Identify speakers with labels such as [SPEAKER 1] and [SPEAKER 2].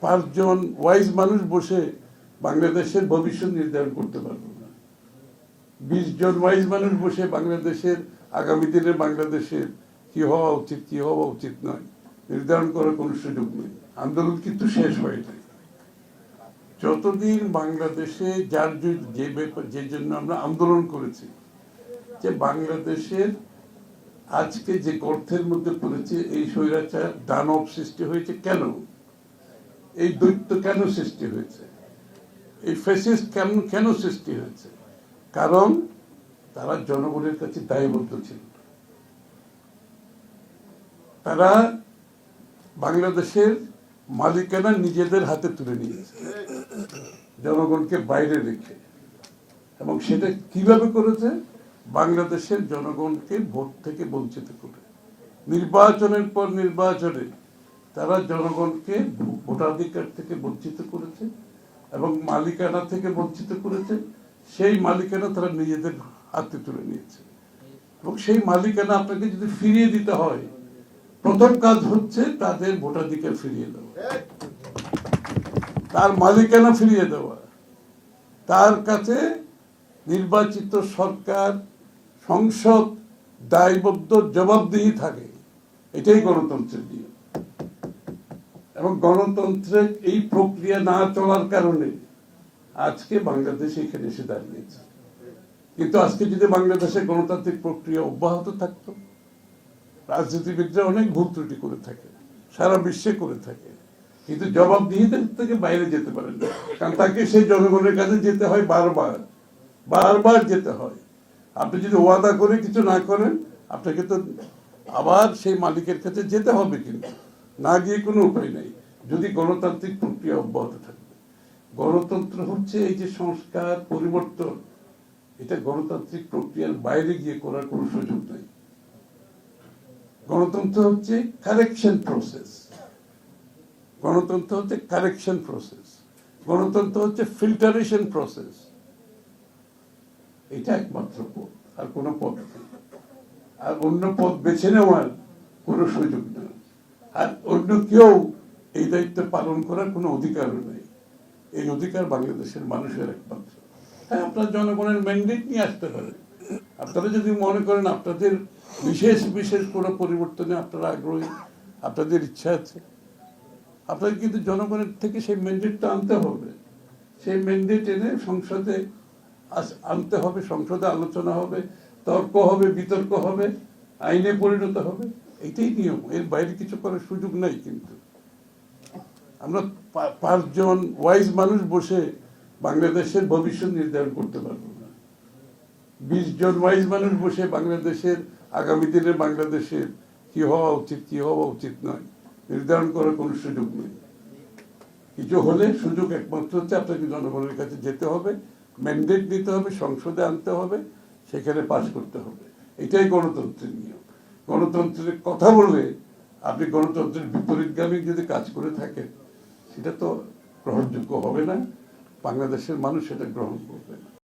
[SPEAKER 1] পাঁচজন ওয়াইজ মানুষ বসে বাংলাদেশের ভবিষ্যৎ নির্ধারণ করতে পারব না। বিশ জন ওয়াইজ মানুষ বসে বাংলাদেশের আগামী দিনে বাংলাদেশের কি হওয়া উচিত, কি হওয়া উচিত নয়, নির্ধারণ করার কোনো সুযোগ নেই। আন্দোলন কিন্তু শেষ হয় নাই যতদিন বাংলাদেশে যার যে- ব্যাপার, যে জন্য আমরা আন্দোলন করেছি, যে বাংলাদেশের আজকে যে গর্তের মধ্যে পড়েছে এই স্বৈরাচার, দানব সৃষ্টি হয়েছে কেন? এই দৈত্য কেন সৃষ্টি হয়েছে? এই ফেসিস্ট কেন কেন সৃষ্টি হয়েছে? কারণ তারা জনগণের কাছে দায়বদ্ধ ছিল। তারা বাংলাদেশের মালিকানা নিজেদের হাতে তুলে নিয়েছে, জনগণকে বাইরে রেখে। এবং সেটা কীভাবে করেছে? বাংলাদেশের জনগণকে ভোট থেকে বঞ্চিত করে। নির্বাচনের পর নির্বাচনে তারা জনগণকে ভোটাধিকার থেকে বঞ্চিত করেছে এবং মালিকানা থেকে বঞ্চিত করেছে। সেই মালিকানা তারা নিজেদের হাতে তুলে নিয়েছে। এবং সেই মালিকানা আপনাকে যদি ফিরিয়ে দিতে হয়, প্রথম কাজ হচ্ছে তাদের ভোটাধিকার ফিরিয়ে দেওয়া। তার মালিকানা ফিরিয়ে দেওয়া। তার কাছে নির্বাচিত সরকার, সংসদ, দায়বদ্ধ, জবাবদিহি থাকে। এটাই গণতন্ত্রের নিয়ম। এবং গণতন্ত্রের এই প্রক্রিয়া না চলার কারণে আজকে বাংলাদেশ এখানে এসে দাঁড়িয়েছে। কিন্তু আজকে যদি বাংলাদেশে গণতান্ত্রিক প্রক্রিয়া অব্যাহত থাকতো, রাজনীতিবিদরা অনেক ভুল ত্রুটি করে থাকে, সারা বিশ্বে করে থাকে, কিন্তু জবাবদিহিতার থেকে বাইরে যেতে পারেন না। কারণ তাকে সেই জনগণের কাছে যেতে হয় বারবার বারবার যেতে হয়। আপনি যদি ওয়াদা করে কিছু না করেন, আপনাকে তো আবার সেই মালিকের কাছে যেতে হবে কিন্তু। না গিয়ে কোনো উপায় নাই। যদি গণতান্ত্রিক প্রক্রিয়া অব্যাহত থাকবে গণতন্ত্র হচ্ছে এই যে সংস্কার, পরিবর্তন, এটা গণতান্ত্রিক প্রক্রিয়ার বাইরে গিয়ে করার কোনো সুযোগ নাই। গণতন্ত্র হচ্ছে কারেকশন প্রসেস গণতন্ত্র হচ্ছে কারেকশন প্রসেস গণতন্ত্র হচ্ছে ফিল্টারেশন প্রসেস এটা একমাত্র পথ, আর কোনো পথ নেই। আর অন্য পথ বেছে নেওয়ার কোনো সুযোগ নেই। আর অন্য কেউ এই দায়িত্ব পালন করার কোনো অধিকারও নেই। এই অধিকার বাংলাদেশের মানুষের একমাত্র। হ্যাঁ আপনার জনগণের ম্যান্ডেট নিয়ে আসতে পারে আপনারা যদি মনে করেন আপনাদের বিশেষ বিশেষ কোনো পরিবর্তনে আপনারা আগ্রহী, আপনাদের ইচ্ছা আছে, আপনাদের কিন্তু জনগণের থেকে সেই ম্যান্ডেটটা আনতে হবে। সেই ম্যান্ডেট এনে সংসদে আনতে হবে, সংসদে আলোচনা হবে, তর্ক হবে, বিতর্ক হবে, আইনে পরিণত হবে। এটাই নিয়ম। এর বাইরে কিছু করার সুযোগ নাই কিন্তু। আমরা পাঁচজন ওয়াইজ মানুষ বসে বাংলাদেশের ভবিষ্যৎ নির্ধারণ করতে পারব না। বিশ জন ওয়াইজ মানুষ বসে বাংলাদেশের আগামী দিনে বাংলাদেশের কি হওয়া উচিত, কি হওয়া উচিত নয়, নির্ধারণ করার কোনো সুযোগ নেই। কিছু হলে সুযোগ একমাত্র হচ্ছে আপনাকে জনগণের কাছে যেতে হবে ম্যান্ডেট নিতে হবে, সংসদে আনতে হবে, সেখানে পাশ করতে হবে। এটাই গণতন্ত্রের নিয়ম। গণতন্ত্রের কথা বললে আপনি গণতন্ত্রের বিপরীতগামী যদি কাজ করে থাকেন, সেটা তো গ্রহণযোগ্য হবে না। বাংলাদেশের মানুষ সেটা গ্রহণ করবে না।